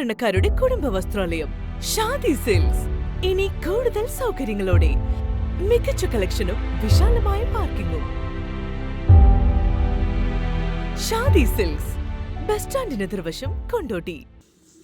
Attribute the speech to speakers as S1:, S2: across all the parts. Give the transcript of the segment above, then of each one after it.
S1: സാധാരണക്കാരുടെ കുടുംബ വസ്ത്രാലയം ഷാദി സിൽക്സ്. ഇനി കൂടുതൽ സൗകര്യങ്ങളോടെ മികച്ച കളക്ഷനും വിശാലമായ പാർക്കിങ്ങും. ഷാദി സിൽക്സ് ബസ് സ്റ്റാൻഡിന് എതിർവശം കൊണ്ടോട്ടി.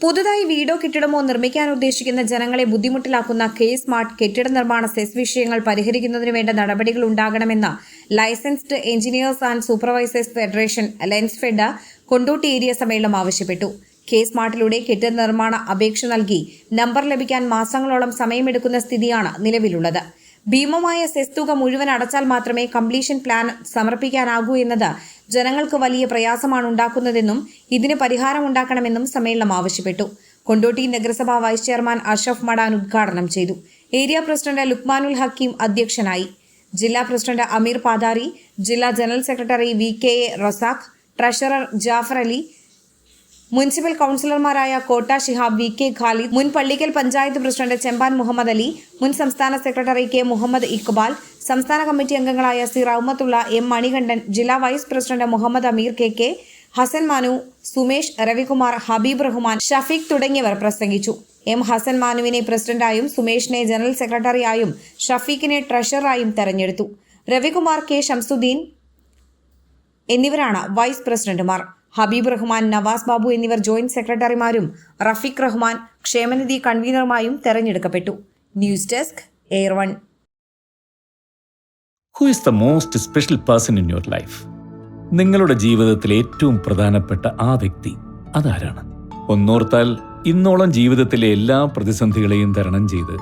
S2: പുതുതായി വീടോ കെട്ടിടമോ നിർമ്മിക്കാൻ ഉദ്ദേശിക്കുന്ന ജനങ്ങളെ ബുദ്ധിമുട്ടിലാക്കുന്ന കെ സ്മാർട്ട് കെട്ടിട നിർമ്മാണ സെസ് വിഷയങ്ങൾ പരിഹരിക്കുന്നതിന് വേണ്ട നടപടികൾ ഉണ്ടാകണമെന്ന് licensed engineers and supervisors federation Lensfed Kondotty area സമ്മേളനം ആവശ്യപ്പെട്ടു. കെ സ്മാർട്ടിലൂടെ കെട്ടിട നിർമ്മാണ അപേക്ഷ നൽകി നമ്പർ ലഭിക്കാൻ മാസങ്ങളോളം സമയമെടുക്കുന്ന സ്ഥിതിയാണ് നിലവിലുള്ളത്. ഭീമമായ സെസ് തുക മുഴുവൻ അടച്ചാൽ മാത്രമേ കംപ്ലീഷൻ പ്ലാൻ സമർപ്പിക്കാനാകൂ എന്നത് ജനങ്ങൾക്ക് വലിയ പ്രയാസമാണ് ഉണ്ടാക്കുന്നതെന്നും ഇതിന് പരിഹാരം ഉണ്ടാക്കണമെന്നും സമ്മേളനം ആവശ്യപ്പെട്ടു. കൊണ്ടോട്ടി നഗരസഭാ വൈസ് ചെയർമാൻ അഷഫ് മടാൻ ഉദ്ഘാടനം ചെയ്തു. ഏരിയ പ്രസിഡന്റ് ലുക്മാനുൽ ഹക്കീം അധ്യക്ഷനായി. ജില്ലാ പ്രസിഡന്റ് അമീർ പാദാരി ജില്ലാ general secretary V K A Razak treasurer Jafar Ali municipal കൗൺസിലർമാരായ കോട്ട ഷിഹാബ് വി കെ ഖാലിദ് മുൻ പള്ളിക്കൽ പഞ്ചായത്ത് പ്രസിഡന്റ് ചെമ്പാൻ മുഹമ്മദ് അലി മുൻ സംസ്ഥാന സെക്രട്ടറി കെ മുഹമ്മദ് ഇക്ബാൽ സംസ്ഥാന കമ്മിറ്റി അംഗങ്ങളായ സി റൌമത്തുള്ള എം മണികണ്ഠൻ ജില്ലാ vice president Muhammad Ameer K K Hasan Manu Sumesh Ravikumar Habeeb Rahman Shafeeq തുടങ്ങിയവർ പ്രസംഗിച്ചു. എം ഹസൻ മാനുവിനെ പ്രസിഡന്റായും സുമേഷിനെ ജനറൽ സെക്രട്ടറിയായും ഷഫീഖിനെ ട്രഷററായും തെരഞ്ഞെടുത്തു. രവികുമാർ കെ ഷംസുദ്ദീൻ എന്നിവരാണ് വൈസ് പ്രസിഡന്റുമാർ. ഹബീബ് റഹ്മാൻ നവാസ് ബാബു എന്നിവർ ജോയിന്റ് സെക്രട്ടറിമാരും റഫീഖ് റഹ്മാൻ ക്ഷേമനിധി കൺവീനറുമായും തെരഞ്ഞെടുക്കപ്പെട്ടു. News desk air one
S3: who is the most special person in your life നിങ്ങളുടെ ജീവിതത്തിൽ ഏറ്റവും പ്രധാനപ്പെട്ട ആ വ്യക്തി അതാരാണ്? ഒന്നോർത്താൽ ഇന്നോളം ജീവിതത്തിലെ എല്ലാ പ്രതിസന്ധികളെയും തരണം ചെയ്ത്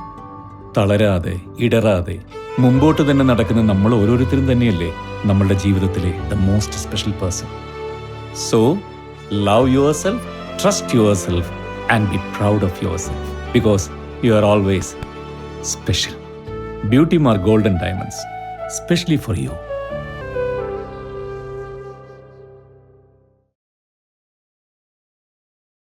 S3: തളരാതെ ഇടറാതെ മുമ്പോട്ട് തന്നെ നടക്കുന്ന നമ്മൾ ഓരോരുത്തരും തന്നെയല്ലേ നമ്മളുടെ ജീവിതത്തിലെ the most special person So, love yourself, trust yourself, and be proud of yourself because you are always special. Beauty more golden diamonds, especially for you.